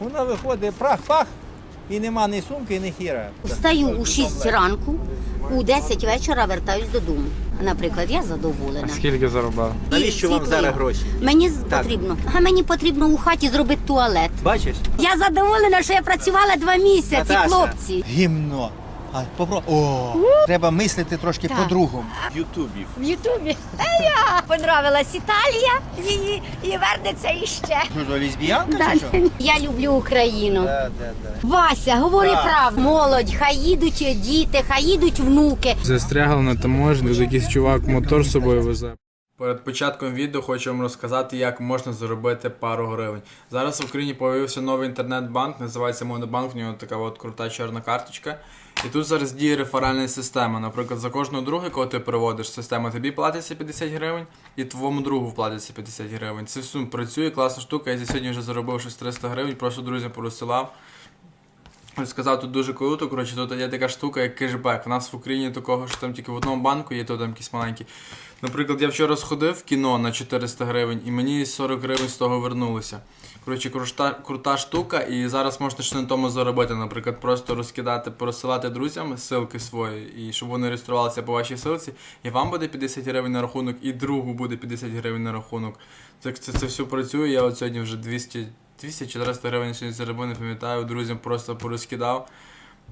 Вона виходить прах-пах, і нема ні сумки, ні хіра. Встаю у 6 ранку, у 10 вечора вертаюсь додому. Наприклад, я задоволена. Скільки заробляв? Навіщо вам зараз гроші? Мені Так. потрібно. А мені потрібно у хаті зробити туалет. Бачиш? Я задоволена, що я працювала два місяці, Наташа. хлопці. Гімно. А попро... О, треба мислити трошки Так. по-другому. В Ютубі. В Ютубі. Я понравилась Італія і, і вернеться іще. Що то лесбіянка чи що? Я люблю Україну. Да, да, да. Вася, говори Так. правду. Молодь, хай їдуть діти, хай їдуть внуки. Застрягли на таможні, тут якийсь чувак мотор з собою везе. Перед початком відео хочу вам розказати, як можна заробити пару гривень. Зараз в Україні появився новий інтернет-банк, називається Монобанк, в нього така от крута чорна карточка. І тут зараз діє реферальна система. Наприклад, за кожного друга, якого ти переводиш, система тобі платиться 50 гривень, і твоєму другу платиться 50 гривень. Це все працює, класна штука. Я сьогодні вже заробив щось 300 гривень, просто друзям порозсилав. Сказав, тут дуже круто, коротше, тут є така штука, як кешбек. У нас в Україні такого, що там тільки в одному банку є, то там якісь маленькі. Наприклад, я вчора сходив в кіно на 400 гривень, і мені 40 гривень з того вернулося. Коротше, крута, крута штука, і зараз можна ще на тому заробити. Наприклад, просто розкидати, порозсилати друзям ссылки свої, і щоб вони реєструвалися по вашій ссылці, і вам буде 50 гривень на рахунок, і другу буде 50 гривень на рахунок. Це, це, це все працює. Я от сьогодні вже 200 200-400 гривень сьогодні заробив, не пам'ятаю, друзям просто порозкидав.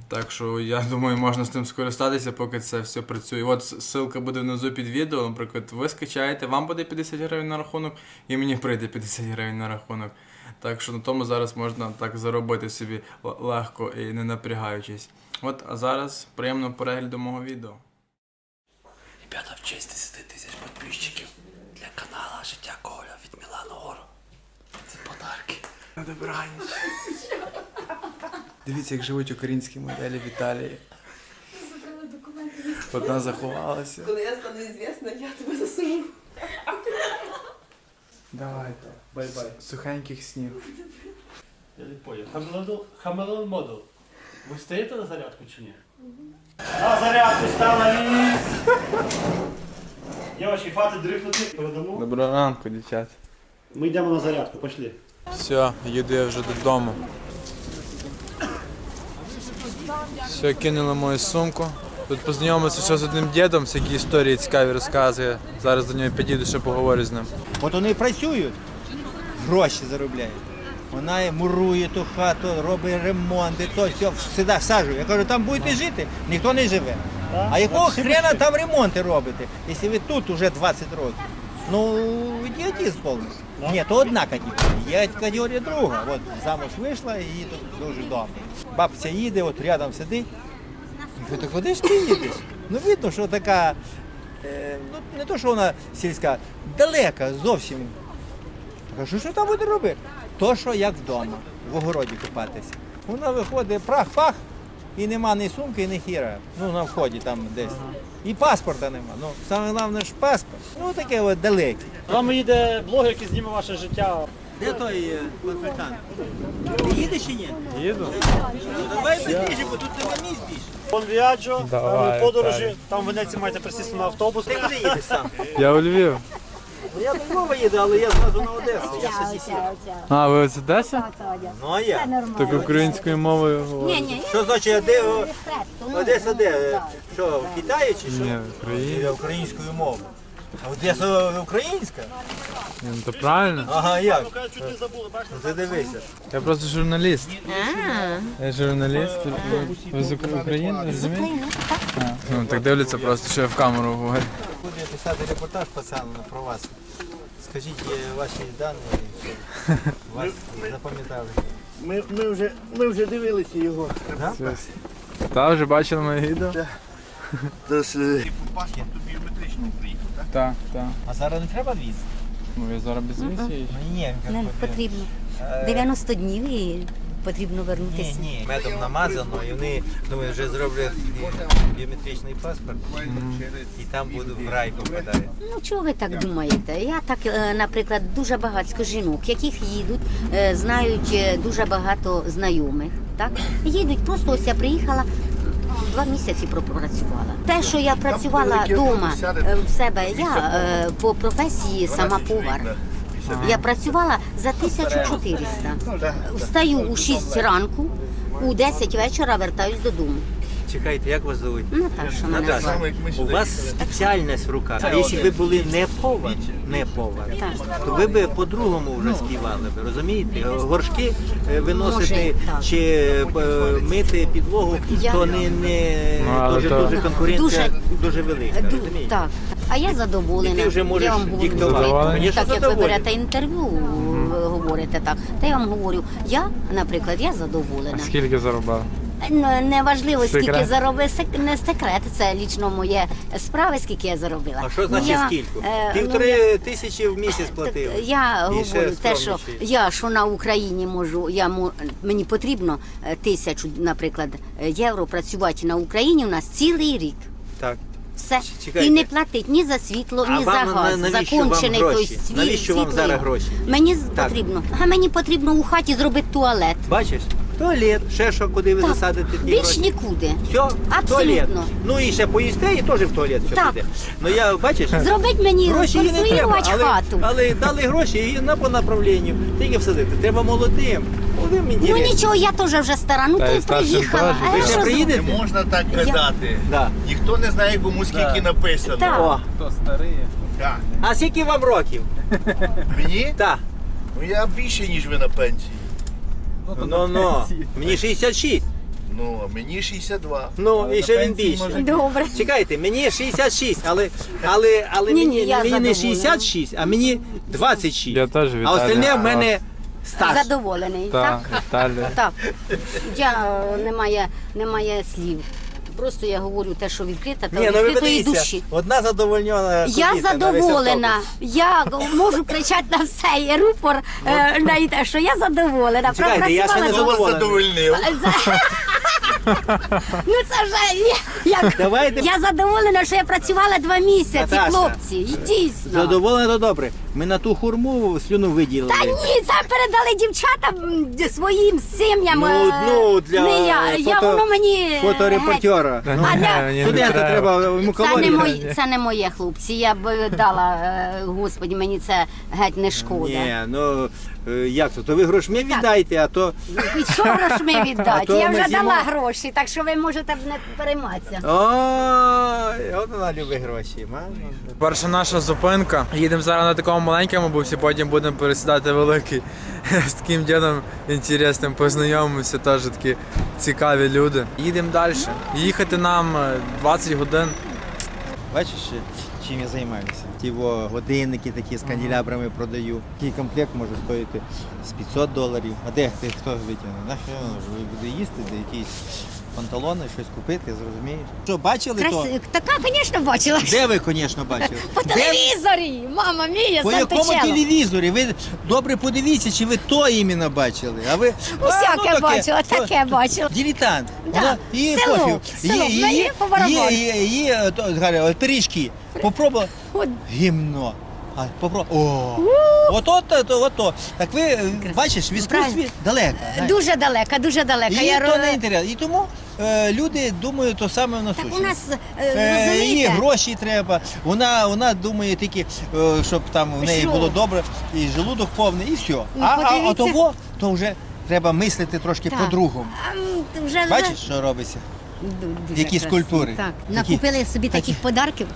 Так що я думаю, можна з тим скористатися, поки це все працює. От ссылка буде внизу під відео. Наприклад, ви скачаєте, вам буде 50 гривень на рахунок, і мені прийде 50 гривень на рахунок. Так що на тому зараз можна так заробити собі легко і не напрягаючись. От, а зараз приємного перегляду мого відео. Ребята, в честь 10 На добраніч. Дивіться, як живуть українські моделі в Італії. Одна заховалася. Коли я стану известна, я тебе засужу. Давайте. Бай-бай. Сухеньких снів. Я не понял. Хамелеон модел. Ви стоїте на зарядку чи ні? На зарядку стала ліс! Дівчатки, хватить дрифнути. Передамо. Доброго ранку, дівчат. Ми йдемо на зарядку, пошли. Все, їду я вже додому. Все, кинули мою сумку. Тут познайомився ще з одним дідом, всякі історії цікаві розказує. Зараз до нього підійду, ще поговорю з ним. От вони працюють, гроші заробляють. Вона мурує ту хату, робить ремонт, і то все сюди всаджує. Я кажу, там будете жити, ніхто не живе. А якого хрена там ремонти робите, якщо ви тут уже 20 років? Ну, ідіотизм повний. Ні, то одна категорія. Є категорія друга. От замуж вийшла і її тут дуже добре. Бабця їде, от рядом сидить. Я кажу, куди ж ти їдеш? Ну видно, що така, е, ну не то, що вона сільська, далека зовсім. Кажу, що там буде робити? То, що як вдома, в огороді купатися. Вона виходить прах-пах, і нема ні сумки, ні хіра. Ну, на вході там десь. І паспорта нема. Ну, саме головне ж паспорт. Ну, таке от далеке. З вами їде блогер, який зніме ваше життя. Де той е, консультант? Ти їдеш чи ні? Їду? Ну, давай швидше, бо тут нема місць більше. Вон Віаджо, Давай, подорожі. Там в Венеції маєте присісти на автобус. Ти куди їдеш сам? Я у Львів. Ну, я до Львова їду, але я зразу на Одесу. Я ще сусід. А, ви з Одеси? Ну, а я? Так українською мовою говорите? Ні, ні, Що значить, де Одеса де? Що, в Китаї чи що? Ні, в Україні. Я українською мовою. А Одеса українська? Ні, Ну, то правильно. Ага, як? Ну, чуть не забули, бачите? Ну, Ти дивися. Я просто журналіст. Я журналіст. Ви- Ви з Укра- України, розумієте? А, Ну, так дивляться просто, що я в камеру говорю. Буду я писати репортаж пацану про вас. Скажіть е, ваші дані, щоб вас запам'ятали. Ми, ми, вже, ми вже дивилися його. Та, вже бачили моє відео? Тож, Паспорт тут біометрично приїхав, так? Так, так. А зараз не треба віз? Ну, я зараз без візі. Ну ні, не як потрібно. Е, 90 днів і потрібно Ні, вернутися. ні, медом намазано, і вони думаю, вже зроблять біометричний паспорт, і там буду в рай попадає. Ну чого ви так думаєте? Я так, е, наприклад, дуже багатько жінок, яких їдуть, е, знають е, дуже багато знайомих. Так їдуть, просто ось я приїхала. Два місяці пропрацювала. Те, що я працювала вдома в себе, я е, по професії сама повар. Я працювала за 1400. Встаю у 6 ранку, у 10 вечора вертаюсь додому. Чекайте, як вас звуть? Наташа Наташа, у вас спеціальність в руках. А якщо ви були не повар, не повар, то ви би по-другому вже співали, ви розумієте? Горшки е, виносити так. чи е, мити підлогу, Я- то не, не Ну, але дуже, то- дуже конкуренція Дуже- дуже, велика, Ду- розумієте? Так. А я задоволена. І ти вже можеш я вам говорю, диктувати. так як ви Задоволена. берете інтерв'ю, ви говорите так. Та я вам говорю, я, наприклад, я задоволена. Скільки заробив? Ну, Неважливо, скільки Секрет? заробив, сек- не секрет, це лічно моє справи, скільки я заробила. А що Ну, значить я, скільки? е, ну, Півтори тисячі в місяць Так, я І ще говорю те, що я що на Україні можу, я мо- мені потрібно е, тисячу, наприклад, е, євро працювати на Україні у нас цілий рік. Так. Все Чекайте. і не платить ні за світло, А ні вам за на- газ. навіщо вам Закончений гроші? той світ. Навіщо вам зараз гроші? Мені з- Так. потрібно. А мені потрібно у хаті зробити туалет. Бачиш? Туалет, ще що, куди ви Так, засадите ті Більш гроші. нікуди. Все, Абсолютно. туалет. Ну і ще поїсте, і теж в туалет все Так. піде. Ну я бачиш, Зробить мені гроші їй не треба, конструювати але, хату. але дали гроші і на по направленню. Тільки всадити. Треба молодим. Молодим Ну нічого, я теж вже стара. Ну Та й ти старшим приїхала. теж. А Ви ще що приїдете? Не можна так казати. Да. Ніхто не знає, кому скільки Да. написано. Так. О, Так. а скільки вам років? Мені? Так. Ну я більше, ніж ви на пенсії. Ну, ну, мені 66. Ну, а мені 62. Ну, і ще він більше. Добре. Чекайте, мені 66, але, але, але Ні, ні, мені, я мені не задоволена. 66, а мені 26. Я теж а остальне в мене стаж. Задоволений, Так, так? Віталій. Так. Я е, немає, немає слів. Просто я говорю те, що відкрита, та Ні, ну ви відкритої подивіться, душі. одна задовольнена Я кубіта на весь задоволена. автобус. Я можу кричати на все. І рупор е, на те, що я задоволена. Чекайте, я ще не Пропрацювала задоволений. задовольнив? за- Ну це вже як Давайте- я задоволена, що я працювала два місяці, Наташа. хлопці. І дійсно. Задоволена, то добре. Ми на ту хурму слюну виділили. Та ні, це передали дівчатам м, своїм сім'ям. Ну, е, ну, для не я. я фото- воно мені е, фоторепортера. Та Ну, А ні, не Студента треба. треба йому Це не, калорії. мої, це не моє хлопці. Я б дала, е, господі, мені це геть не шкода. Ні, ну е, як то? То ви грошми віддайте, а то. І що грошми віддати? то Я ми вже з'їмо. дала гроші, так що ви можете не перейматися. Ой, от вона любить гроші. мама. Перша наша зупинка. Їдемо зараз на такому маленькому бусі, потім будемо пересідати великий. З таким дідом інтересним познайомимося, теж такі цікаві люди. Їдемо далі. Їхати нам е, 20 годин. Бачиш, чим я займаюся? Ті годинники такі з канделябрами продаю. Такий комплект може стоїти з 500 доларів. А де ти хто витягне? На що ви буде їсти, де якісь панталони, щось купити, зрозумієш? Що, бачили то? Така, звісно, бачила. Де ви, звісно, бачили? По Де ви? телевізорі, мама мія, По якому Сантичело. телевізорі? Ви добре подивіться, чи ви то іменно бачили. А ви Усяке а, ну, бачила, таке бачила. Дилетант. Да. Вона- їй Село, пофіг. село, Є- мені є- по барабану. Є, є, є, то, Галя, от пиріжки. Попробувала. От. Гімно. А, попробуй. О, от от, от. Так ви е, бачиш, в іскусстві Правильно. далеко. знаєте. Дуже далека, дуже далека. І Я то ро- не інтересно. І тому е, люди думають то саме в Так насущному. у нас, е, Е, їй розумієте, гроші треба. Вона, вона думає тільки, е, щоб там в неї Що? було добре, і желудок повний, і все. Ну, а, а, а подивіться. того, то вже треба мислити трошки Так. по-другому. а, м, вже, Бачиш, що робиться? Ду- дуже Які красиво. скульптури? Так, Такі- накупили собі таких подарків.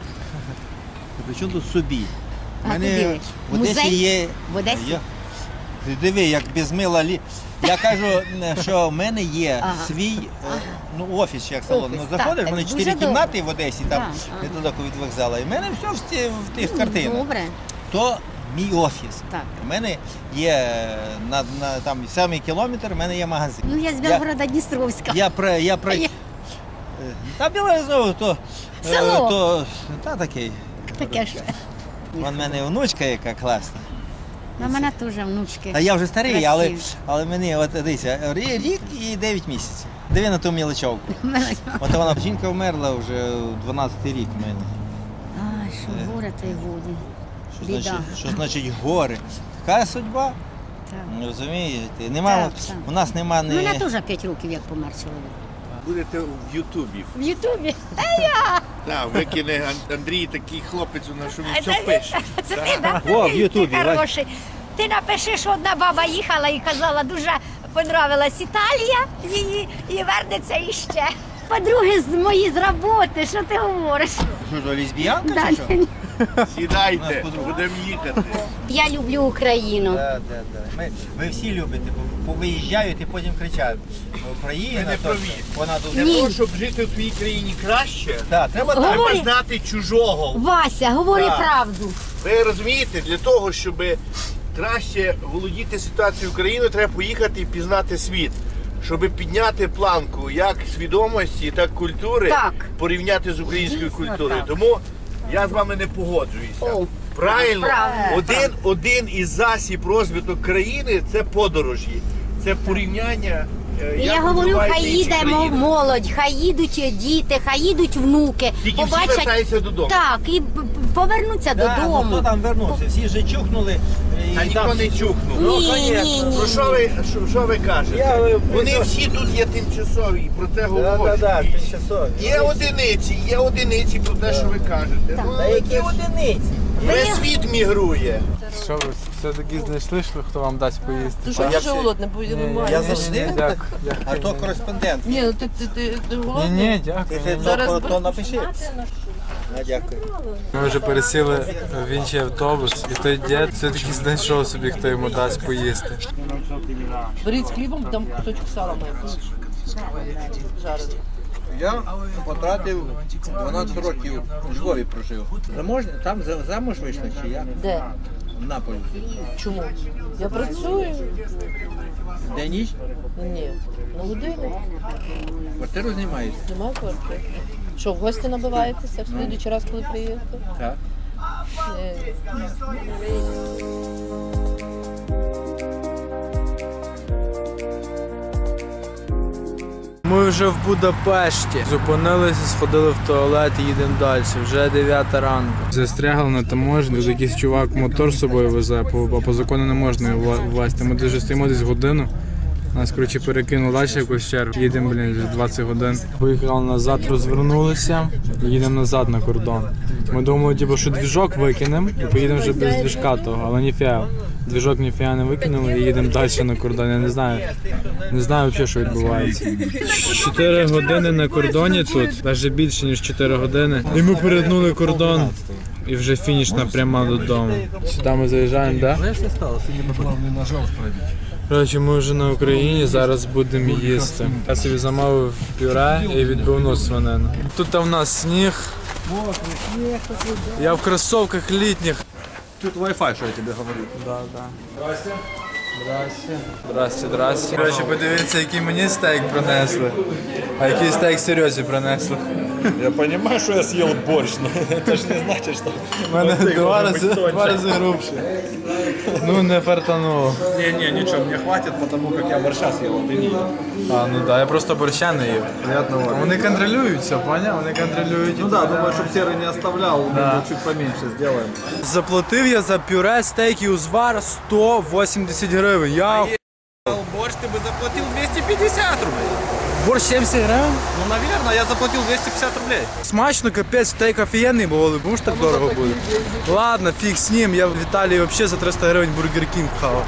Причому тут собі? А куди? в Одесі Музей? є. В Одесі? Я... Ти диви, як без мила лі. Я кажу, що в мене є Ага. свій е, ну, офіс, як салон. Офіс, Ну, заходиш, так, вони дуже чотири добре. кімнати в Одесі, там Так, ага. недалеко від вокзалу. І в мене все в, ці, в тих картинах. Добре. То мій офіс. Так. У мене є е, на, на там самий кілометр, у мене є магазин. Ну я з Белгорода Дністровська. Я про я про Я- Е, та біле то, е, Село. то та такий. Таке ж. Вон в мене внучка яка класна. На мене теж внучки. А я вже старий, але, Красиві. але мені от рі- рік і 9 місяців. Диви на ту мілочовку. От вона жінка вмерла вже 12 рік в мене. Ай, що горе та й годі. Що Біда. значить, що значить гори? Така судьба, Так. розумієте? Нема, Так, так. У нас нема У не. мене теж 5 років, як помер чоловік. Будете в Ютубі. В Ютубі. Так, викине Ан- Андрій такий хлопець у нас, що він все пише. Це ти, да? О, в Ютубі, Ти бач. Хороший. ти напиши, що одна баба їхала і казала, дуже понравилась Італія, її і вернеться іще. Подруги з мої з роботи, що ти говориш? Що то лесбіянка чи що? Сідайте, будемо їхати. Я люблю Україну. Да, да, да. Ми, ви всі любите, бо виїжджають і потім кричать. Україна, Ми не то праві. вона Для. Ні. того, щоб жити в своїй країні краще, Так, треба так. Говори. треба знати чужого. Вася, говори Так. правду. Ви розумієте, для того, щоб краще володіти ситуацією України, треба поїхати і пізнати світ. Щоб підняти планку як свідомості, так культури, Так. порівняти з українською Дійсно культурою. так. Тому я з вами не погоджуюся. Правильно, правильно, один, один із засіб розвиток країни це подорожі, це порівняння. Е, я говорю, хай їде мов- молодь, хай їдуть діти, хай їдуть внуки, Тільки всі вертаються додому. Так, і п- повернуться Да, ну, додому. хто там вернувся? Всі вже чухнули. і Та ніхто там не всі- чухнув. Ну, Ні, конечно. ні, ні. Про що ви, що, що ви кажете? Я, е, Вони прийшов- всі тут є тимчасові, і про це Да, говорять. да, да, тимчасові. Є одиниці, є одиниці про те, що ви кажете. Ну, Та але які це ж одиниці? Весь світ мігрує. Що ви все-таки знайшли, що хто вам дасть поїсти? Ти що так? дуже голодне, бо я Ні, нормально. Я завжди так. А то кореспондент. Ні, ну ти, ти, ти, ти Ні, ні, Ти дякую. це Зараз то, то напиши. А, дякую. Ми вже пересіли в інший автобус, і той дід все-таки знайшов собі, хто йому дасть поїсти. Беріть з хлібом, там кусочок сала має бути. Жарений. Я потратив 12 років у Львові прожив. Заможна, там за- замуж вийшла чи я? Де? Наполі. Чому? Я працюю. Де ніч? Ні. На годину. Квартиру знімаєш? Немає квартири. Що, в гості набиваєтеся в слідуючий раз, коли приїдете? Так. Ні. Ми вже в Будапешті. Зупинилися, сходили в туалет і їдемо далі. Вже 9 ранку. Застрягли на таможні, якийсь чувак мотор з собою везе, по, по закону не можна власти. Ми дуже стоїмо десь годину. Нас, коротше, перекинули далі якусь чергу. Їдемо, блін, вже 20 годин. Поїхали назад, розвернулися їдемо назад на кордон. Ми думали, типу, що двіжок викинемо і поїдемо вже без двіжка того, але ніфіга. Двіжок ніфіга не викинули і їдемо далі на кордон. Я не знаю. Не знаю взагалі, що відбувається. 4 години на кордоні тут, навіть більше ніж 4 години. І ми перетнули кордон. І вже фінішна пряма додому. Сюди ми заїжджаємо, так? Да? Коротше, ми вже на Україні, зараз будемо їсти. Я собі замовив пюре і відбивну свинину. Тут в нас сніг. Я в кросовках літніх. Тут Wi-Fi, що я тобі говорю. Да, да. Здрасте. Здрасте. Здрасте, здрасте. Коротше, подивіться, який мені стейк принесли. А який стейк Серйозі принесли. Я розумію, що я з'їв борщ, але це ж не значить, що... У мене два рази, два рази грубше. Ну, не фартануло. Не-не, ничего, мне хватит, потому как я борща съел, а ты не ел. А, ну да, я просто борща не їв. Приятного. Вони контролюють все, поняв? Вони контролюють. Ну да, думаю, чтобы серый не оставлял, мы чуть поменьше сделаем. Заплатив я за пюре стейк і узвар 180 гривень. Я Борщ ты бы заплатил 250 рублей. борщ 70 гривень? Ну, наверное, я заплатил 250 рублей. Смачно, капець, стейк офігенний був, але ж так дорого буде. Ладно, фіг з ним, я в Італії взагалі за 300 гривень бургер кінг хавав.